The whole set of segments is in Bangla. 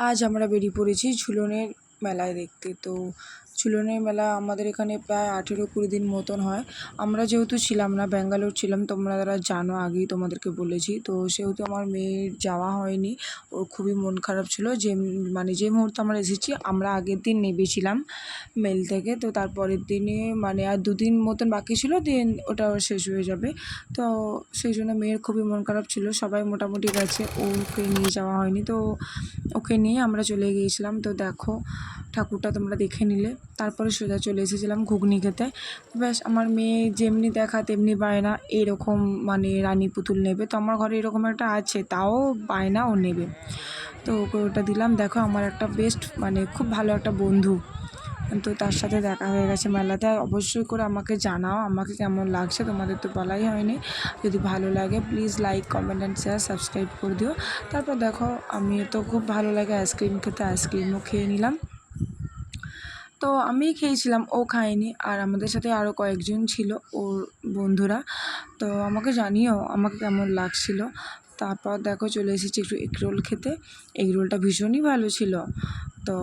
আজ আমরা বেরিয়ে পড়েছি ঝুলনের মেলায় দেখতে। তো ঝুলনের মেলা আমাদের এখানে প্রায় আঠেরো কুড়ি দিন মতন হয়। আমরা যেহেতু ছিলাম না, ব্যাঙ্গালোর ছিলাম, তোমরা যারা জানো, আগেই তোমাদেরকে বলেছি। তো সেহেতু আমার মেয়ের যাওয়া হয়নি, ওর খুবই মন খারাপ ছিল। যে মানে যে মুহূর্তে আমরা এসেছি, আমরা আগের দিন নেবেছিলাম মেল থেকে। তো তারপরের দিনে মানে আর দুদিন মতন বাকি ছিল, দিন ওটা শেষ হয়ে যাবে। তো সেই জন্য মেয়ের খুবই মন খারাপ ছিল। সবাই মোটামুটি গেছে, ওকে নিয়ে যাওয়া হয়নি। তো ওকে নিয়ে আমরা চলে গিয়েছিলাম। তো দেখো ঠাকুরটা তোমরা দেখে নিলে। তারপরে সোজা চলে এসেছিলাম ঘুগনি খেতে ব্যাস, আমার মেয়ে যেমনি দেখা তেমনি বায়না এরকম মানে রানী পুতুল নেবে। তো আমার ঘরে এরকম একটা আছে, তাও বায়না ও নেবে। তো ওকে ওটা দিলাম। দেখো, আমার একটা বেস্ট মানে খুব ভালো একটা বন্ধু। তো তার সাথে দেখা হয়ে গেছে মেলাতে। আর অবশ্যই করে আমাকে জানাও, আমাকে কেমন লাগছে। তোমাদের তো বলাই হয়নি। যদি ভালো লাগে please like comment and share subscribe করে দিও। তারপর দেখো, আমি তো খুব ভালো লাগে আইসক্রিম খেতে। আইসক্রিমও খেয়ে নিলাম। তো আমি খেয়েছিলাম, ও খায়নি। আর আমাদের সাথে আরও কয়েকজন ছিল ওর বন্ধুরা। তো আমাকে জানিও আমাকে কেমন লাগছিল। তারপর দেখো চলে এসেছি একটু এগরোল খেতে। এগরোলটা ভীষণই ভালো ছিল। তো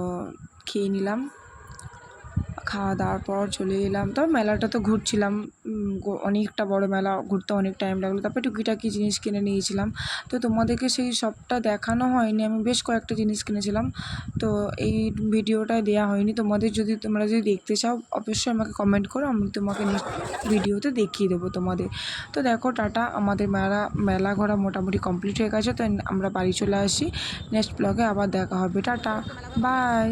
খেয়ে নিলাম। খাওয়া দাওয়ার পর চলে এলাম। তো মেলাটা তো ঘুরছিলাম অনেকটা বড় মেলা, ঘুরতে অনেক টাইম লাগল। তারপরে টুকিটাকি জিনিস কিনে নিয়েছিলাম। তো তোমাদেরকে সেই সবটা দেখানো হয়নি, আমি বেশ কয়েকটা জিনিস কিনেছিলাম। তো এই ভিডিওটায় দেওয়া হয়নি। তোমাদের যদি, তোমরা যদি দেখতে চাও, অবশ্যই আমাকে কমেন্ট করো, আমি তোমাকে ভিডিওতে দেখিয়ে দেবো তোমাদের। তো দেখো, টাটা, আমাদের মেলা মেলা ঘোরা মোটামুটি কমপ্লিট হয়ে গেছে। তো আমরা বাড়ি চলে আসি। নেক্সট ব্লগে আবার দেখা হবে। Tata bye